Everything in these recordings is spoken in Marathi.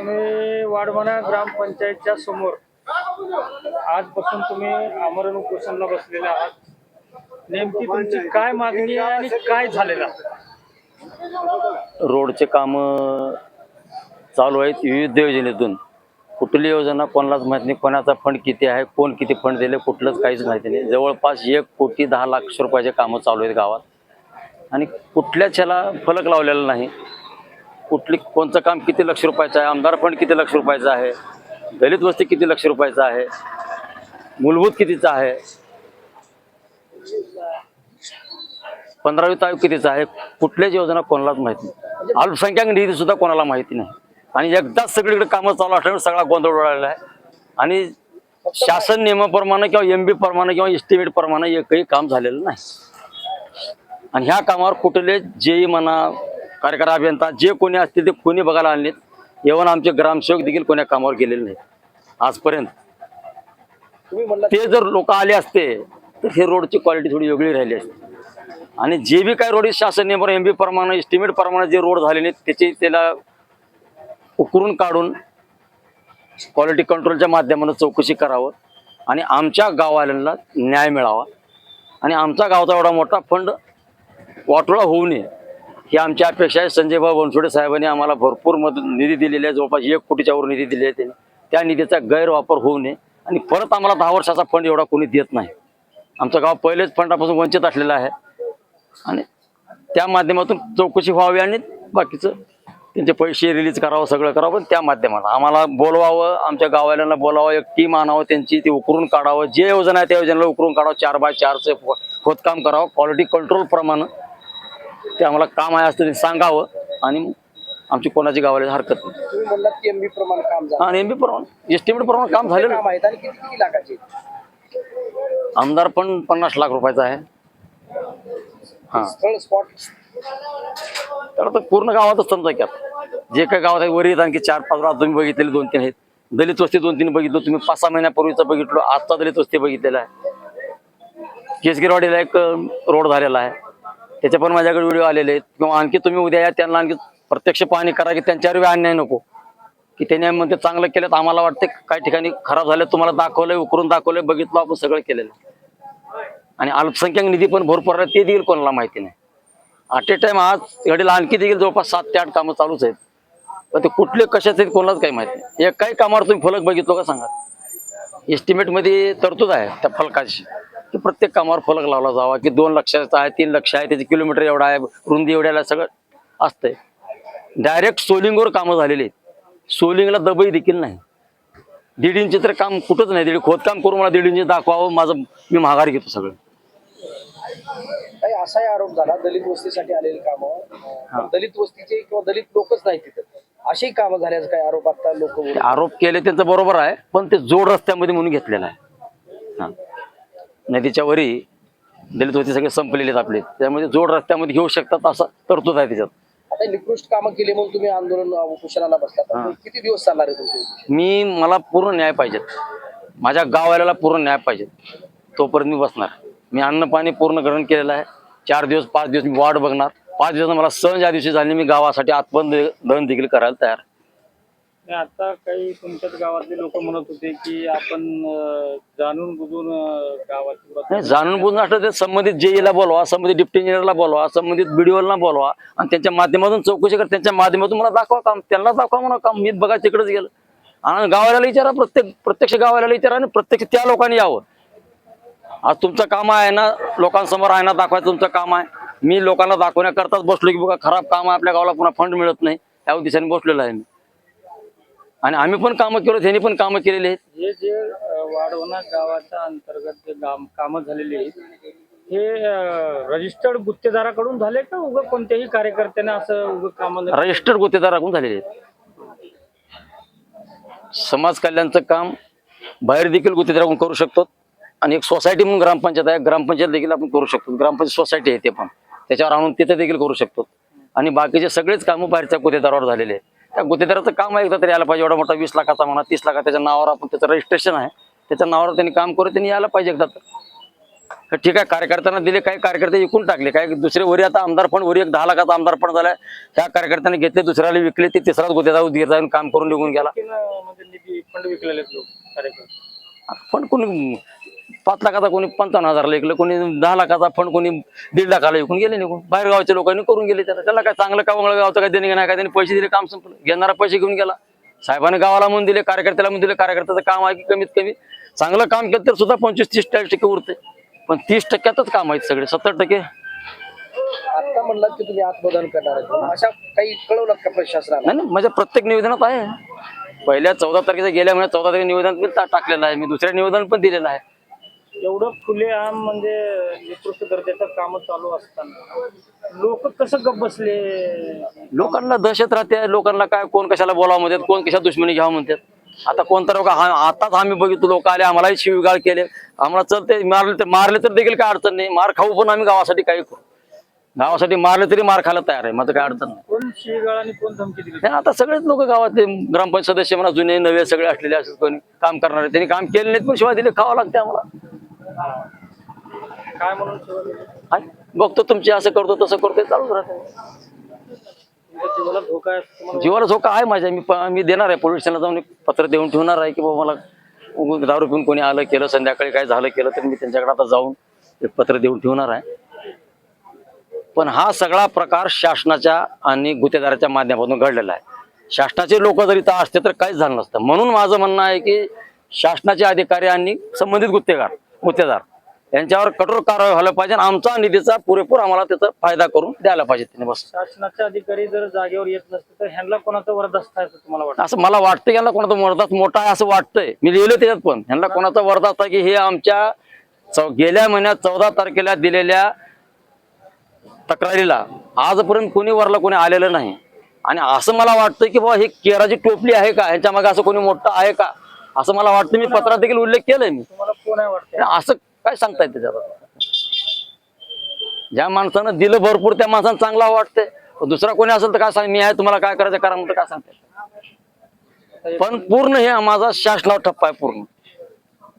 तुम्ही वाडमना ग्रामपंचायतच्या समोर आजपासून तुम्ही आमरण उपोषणला बसलेले आहात. नेमकी तुमची काय मागणी आहे आणि काय झालेलं रोडचे काम चालू आहेत विविध योजनेतून. कुठली योजना कोणालाच माहीत नाही कोणाचा फंड किती आहे कोण किती फंड दिले कुठलंच काहीच माहिती नाही. जवळपास एक कोटी दहा लाख रुपयाचे कामं चालू आहेत गावात. आणि कुठल्याच ह्याला फलक लावलेला नाही. कुठली कोणतं काम किती लक्ष रुपयाचं आहे? आमदार फंड किती लक्ष रुपयाचा आहे? दलित वस्ती किती लक्ष रुपयाचा आहे? मूलभूत कितीचा आहे? पंधरावी तारीख कितीचा आहे? कुठल्याच योजना कोणालाच माहिती नाही. अल्पसंख्याक निधी सुद्धा कोणाला माहिती नाही. आणि एकदाच सगळीकडे कामं चालू असल्यामुळे सगळा गोंधळ उडालेला आहे. आणि शासन नियमाप्रमाणे किंवा एम बी प्रमाणे किंवा एस्टिमेट प्रमाणे एकही काम झालेलं नाही. आणि ह्या कामावर कुठले जेई म्हणा कार्यकारी अभियंता जे कोणी असतील ते कोणी बघायला आणलेत येऊन आमचे ग्रामसेवक देखील कोण्या कामावर गेलेले नाहीत. आजपर्यंत. ते जर लोक आले असते तर हे रोडची क्वालिटी थोडी वेगळी राहिली असते. आणि जे बी काय रोड शासन नियम एम बी प्रमाणे एस्टिमेट प्रमाणे जे रोड झालेले आहेत त्याची त्याला उकरून काढून क्वालिटी कंट्रोलच्या माध्यमानं चौकशी करावं आणि आमच्या गाववाल्यांना न्याय मिळावा. आणि आमचा गावचा एवढा मोठा फंड वाटोळा होऊ नये. ही आमची अपेक्षा आहे. संजयभाऊ बनसोडे साहेबांनी आम्हाला भरपूर मदत निधी दिलेली आहे. जवळपास एक कोटीच्या वर निधी दिलेला आहे त्यांनी. त्या निधीचा गैरवापर होऊ नये आणि परत आम्हाला दहा वर्षाचा फंड एवढा कोणी देत नाही. आमचं गाव पहिलेच फंडापासून वंचित असलेलं आहे. आणि त्या माध्यमातून चौकशी व्हावी आणि बाकीचं त्यांचे पैसे रिलीज करावं सगळं करावं. पण त्या माध्यमात आम्हाला बोलवावं आमच्या गाववाल्यांना बोलावं एक टीम आणावं त्यांची ती उकरून काढावं. जे योजना आहे त्या योजनेला उकरून काढावं. चार बाय चारचं खोदकाम करावं. क्वालिटी कंट्रोल प्रमाणे ते आम्हाला काम आहे असतं ते सांगावं आणि आमची कोणाची गावाला हरकत नाही. तुम्ही म्हणलात की एमबी प्रमाणे काम झालं. आणि एम बी प्रमाणे एस्टिमेट प्रमाणे काम झालेलं. आहे. काम आहेत आणि किती किती लाखाचे आमदार पण पन्नास लाख रुपयाचा आहे. हां. स्थळ स्पॉट तर आता पूर्ण गावातच समजा की जे काही गावात आहे वरी आहेत आणखी चार पाच रात तुम्ही बघितलेले दोन तीन आहेत. दलित वस्ती दोन तीन बघितलं. तुम्ही पाच सहा महिन्यापूर्वीचं बघितलं. आजचा दलित वस्ती बघितलेला आहे. केसगिरवाडीला एक रोड झालेला आहे. त्याचे पण माझ्याकडे व्हिडिओ आलेले आहेत. किंवा आणखी तुम्ही उद्या या त्यांना आणखी प्रत्यक्ष पाहणी करा की त्यांच्यावर बी अन्याय नको. की त्यांनी म्हणते चांगलं केलं तर आम्हाला वाटते काही ठिकाणी खराब झालं तुम्हाला दाखवलंय उकरून दाखवलंय बघितलं आपण सगळं केलेलं. आहे. आणि अल्पसंख्याक निधी पण भरपूर आहे ते देखील कोणाला माहिती नाही. ॲट ए टाइम आज घडीला आणखी देखील जवळपास सात ते आठ कामं चालूच आहेत. पण ते कुठले कशाच आहेत कोणालाच काही माहिती नाही. एक काही कामावर तुम्ही फलक बघितलो का सांगा. एस्टिमेटमध्ये तरतूद आहे त्या फलकाची. की प्रत्येक कामावर फलक लावला जावा की दोन लक्षाचा आहे तीन लक्ष आहे त्याचे किलोमीटर एवढा आहे रुंदी एवढ्याला सगळं असतंय. डायरेक्ट सोलिंगवर कामं झालेली आहेत. सोलिंगला दबई देखील नाही. दीड इंची तर काम कुठंच नाही दीड खोदकाम करून मला दीड इंची दाखवावं माझं मी माघार घेतो सगळं. काही असाही आरोप झाला दलित वस्तीसाठी आलेली कामं. दलित वस्तीचे किंवा दलित लोकच नाही तिथं. अशी कामं झाल्याचा काही आरोप आता लोक आरोप केले त्यांचं बरोबर आहे पण ते जोड रस्त्यामध्ये म्हणून घेतलेलं आहे. हां. नदीच्या वरी दलित होते सगळे संपलेले आहेत आपले. त्यामध्ये जोड रस्त्यामध्ये घेऊ शकतात असं तरतूद आहे त्याच्यात. आता निकृष्ट कामं केली म्हणून तुम्ही आंदोलन उपोषणाला बसला. किती दिवस चालणार आहे तुमचे? मी मला पूर्ण न्याय पाहिजेत माझ्या गावाला पूर्ण न्याय पाहिजे. तोपर्यंत मी बसणार. मी अन्न पाणी पूर्ण ग्रहण केलेलं आहे. चार दिवस पाच दिवस मी वाट बघणार. पाच दिवस मला सण ज्या दिवशी झाले मी गावासाठी आत्मन दहन देखील करायला तयार आहे. आता काही तुमच्याच गावातले लोक म्हणत होते की आपण अं, जाणून बुजून अं, गावाची नाही जाणून बुजून असलं ते संबंधित जेईला बोलवा संबंधित डिप्टी इंजिनियरला बोलवा संबंधित बीडीओला बोलवा आणि त्यांच्या माध्यमातून चौकशी कर त्यांच्या माध्यमातून मला दाखवा काम त्यांना दाखवा म्हणा काम मी बघा तिकडेच गेलं. आणि गावाला विचारा प्रत्येक प्रत्यक्ष गावाला विचारा आणि प्रत्यक्ष त्या लोकांनी यावं. आज तुमचं काम आहे ना लोकांसमोर आहे ना दाखवायचं तुमचं काम आहे. मी लोकांना दाखवण्याकरताच बसलो की बघा खराब काम आहे आपल्या गावाला पुन्हा फंड मिळत नाही. त्या उद्देशाने बसलेलो आहे मी. आणि आम्ही पण कामं केलो त्यांनी पण कामं केलेली आहेत. हे जे वाढवणा गावाच्या अंतर्गत जे काम कामं झालेली आहेत हे रजिस्टर्ड गुत्तेदाराकडून झाले का उगं कोणत्याही कार्यकर्त्याने असं उगं कामं नाही- रजिस्टर्ड गुत्तेदाराकडून झालेले आहेत. समाज कल्याणचं काम बाहेर देखील गुत्तेदाराकडून करू शकतो आणि एक सोसायटी म्हणून ग्रामपंचायत आहे. ग्रामपंचायत देखील आपण करू शकतो. ग्रामपंचायत सोसायटी आहे ते पण. त्याच्यावर आणून तिथे देखील करू शकतो. आणि बाकीचे सगळेच कामं बाहेरच्या गुत्तेदारावर झालेले आहेत. त्या गुत्तेदाराचं काम एकदा तरी यायला पाहिजे. एवढा मोठा वीस लाखाचा म्हणा तीस लाखा त्याच्या नावावर आपण त्याचं रजिस्ट्रेशन आहे त्याच्या नावावर त्यांनी काम करू त्यांनी यायला पाहिजे एकदा तर. ठीक आहे कार्यकर्त्यांना दिले काही कार्यकर्ते विकून टाकले. काही दुसरे वरी आता आमदार पण वरी एक दहा लाखाचा आमदार पण झालाय. ह्या कार्यकर्त्यांनी घेतले दुसऱ्याला विकले ते तिसराच जाऊन दीर जाऊन काम करून निघून गेला. अं, म्हणजे पण कोणी पाच लाखाचा कोणी पंचावन्न हजारला विकलं कोणी दहा लाखाचा फंड कोणी दीड लाखाला विकून गेले निघून. बाहेर गावच्या लोकांनी करून गेले त्याला. त्याला काय चांगलं का वंगळ गावचं काय देणे नाही काय त्यांनी पैसे दिले काम संपलं. घेणारा पैसे घेऊन गेला. साहेबांनी गावाला म्हणून दिले कार्यकर्त्याला म्हणून दिले कार्यकर्त्याचं काम आहे की कमीत कमी. चांगलं काम केलं तर सुद्धा पंचवीस तीस चाळीस टक्के उरते. पण तीस टक्क्यातच काम आहेत सगळे सत्तर टक्के. आता म्हणलात की तुम्ही आत्मदान करणार आहे. अशा काही कळवलं का प्रशासनाला? नाही माझ्या प्रत्येक निवेदनात आहे. पहिल्या चौदा तारखेचा गेल्या महिन्यात चौदा तारखे निवेदन टाकलेलं आहे. मी दुसऱ्या निवेदन पण दिलेलं आहे. एवढं खुलेआम म्हणजे निकृष्ट दर्जाचं काम चालू असताना लोक कसं गप बसले? लोकांना दहशत राहते. लोकांना काय कोण कशाला बोलावं म्हणतात कोण कशा दुश्मनी घ्यावं म्हणतात. आता कोणता लोक हा आताच आम्ही बघितलो लोक आले आम्हालाही शिवगाळ केले. आम्हाला चलते मारले तर मारले तर देखील काय अडचण नाही. मार खाऊ पण आम्ही गावासाठी काही करू. गावासाठी मारले तरी मार खायला तयार आहे माझं काय अडचण नाही. कोण आणि कोण धमकी दिली? नाही, आता सगळेच लोक गावातले ग्रामपंचायत सदस्य म्हणा जुने नवे सगळे असलेले असतात कोणी काम करणारे त्यांनी काम केले नाहीत पण शिवाय दिले खावं लागते आम्हाला. काय म्हणून? आहे, बघतो तुमचे असं करतो तसं करतो चालूच राहते. तुमच्या जीवाला धोका आहे असं तुम्हाला जीवाला धोका आहे माझ्या मी प- मी देणार आहे. पोलीस स्टेशनला जाऊन एक पत्र देऊन ठेवणार आहे की बाबा मला दारू पिऊन कोणी आलं केलं संध्याकाळी काय झालं केलं तर मी त्यांच्याकडे आता जाऊन एक पत्र देऊन ठेवणार आहे. पण हा सगळा प्रकार शासनाच्या आणि गुत्तेदाराच्या माध्यमातून घडलेला आहे. शासनाचे लोक जरी इथं असते तर काहीच झालं नसतं. म्हणून माझं म्हणणं आहे की शासनाचे अधिकारी आणि संबंधित गुत्तेगार गुत्तेदार यांच्यावर कठोर कारवाई व्हायला पाहिजे आणि आमचा निधीचा पुरेपूर आम्हाला त्याचा फायदा करून द्यायला पाहिजे त्यांनी बस. शासनाचे अधिकारी जर जागेवर येत नसते तर ह्यांना कोणाचा वरदस्त आहे असं तुम्हाला वाटतं? असं मला वाटतं यांना कोणाचा वरदास मोठा आहे असं वाटतंय. मी लिहिलं त्याच्यात पण. यांना कोणाचा वरदास आहे की हे आमच्या चौ- गेल्या महिन्यात चौदा तारखेला दिलेल्या तक्रारीला आजपर्यंत कोणी वरला कोणी आलेलं नाही. आणि असं मला वाटतं की बाबा हे केराची टोपली आहे का? ह्याच्या मागे असं कोणी मोठं आहे का? असं मला वाटतं. मी पत्रात देखील उल्लेख केलाय मी. असं काय सांगताय त्याच्यावर? ज्या माणसानं दिलं भरपूर त्या माणसानं चांगला वाटतंय. दुसरा कोणी असेल तर काय सांग मी आहे तुम्हाला काय करायचं करा म्हणतो काय सांगते पण पूर्ण हे माझा शासनावर ठप्पा आहे पूर्ण.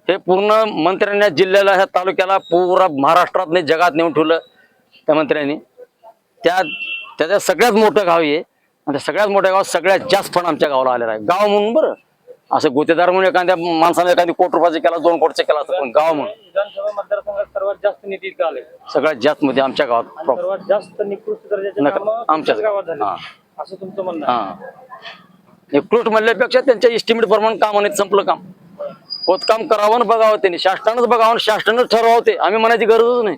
हे पूर्ण मंत्र्यांनी जिल्ह्याला ह्या तालुक्याला पुरा महाराष्ट्रात नाही जगात नेऊन ठेवलं त्या मंत्र्यांनी. त्या त्याच्या सगळ्यात मोठं गाव आहे आणि त्या सगळ्यात मोठ्या गावात सगळ्यात जास्त फंड आमच्या गावाला आलेला आहे. गाव म्हणून बरं. असं गुत्तेदार म्हणून एखाद्या माणसाने एखादी कोटी रुपयाचा केला दोन कोटीचा केला असं पण गाव म्हणून. विधानसभा मतदारसंघात सर्वात जास्त निधी इथं आले सगळ्यात जास्त मध्ये आमच्या गावात प्रॉपर सर्वात जास्त निकृष्ट दर्जाचे नका- कामं आमच्याच तुमच्याच गावात झाले. हा. असं तुमचं म्हणणं आहे. हा. निकृष्ट म्हणल्यापेक्षा त्यांच्या इस्टिमेट प्रमाणे कामाने संपलं काम. खोदकाम करावं आणि बघावं त्यांनी. शासनानंच बघावं आणि शासनानंच ठरवावं ते. आम्ही म्हणायची गरजच नाही.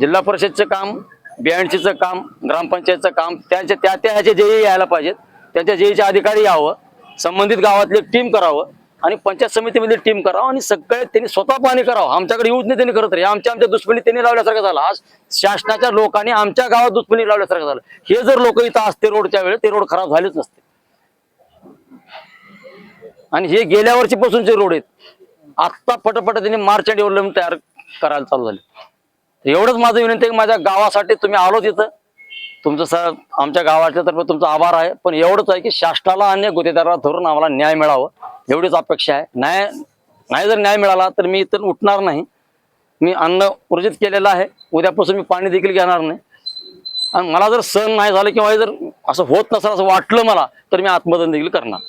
जिल्हा परिषदचं काम बियाणशीचं काम ग्रामपंचायतचं काम त्यांच्या त्या त्या ह्याचे जे यायला पाहिजेत. त्यांच्या जेईचे अधिकारी यावं संबंधित गावातली टीम करावं आणि पंचायत समितीमध्ये टीम करावं आणि सगळे त्यांनी स्वतः पाणी करावं. आमच्याकडे येऊच नाही त्यांनी करत रे. आमच्या आमच्या दुश्मनी त्यांनी लावल्यासारखं झालं. आज शासनाच्या लोकांनी आमच्या गावात दुश्मनी लावल्यासारखं झालं. हे जर लोक इथं असते रोडच्या वेळेस ते रोड खराब झालेच नसते. आणि हे गेल्या वर्षीपासूनचे रोड आहेत. आत्ता पटपट त्यांनी मार्च अँड डेव्हलपमेंट तयार करायला चालू झाले. एवढंच माझं विनंती आहे की माझ्या गावासाठी तुम्ही आलो तिथं तुमचं सर आमच्या गावाच्या तर्फे तुमचा आभार आहे. पण एवढंच आहे की शासनाला आणि गुत्तेदाराला धरून आम्हाला न्याय मिळावं. एवढीच अपेक्षा आहे. न्याय नाही जर न्याय मिळाला तर मी इथून उठणार नाही. मी अन्न ऊर्जित केलेलं आहे. उद्यापासून मी पाणी देखील घेणार नाही. आणि मला जर सण नाही झालं किंवा हे जर असं होत नसेल असं वाटलं मला तर मी आत्मदन देखील करणार.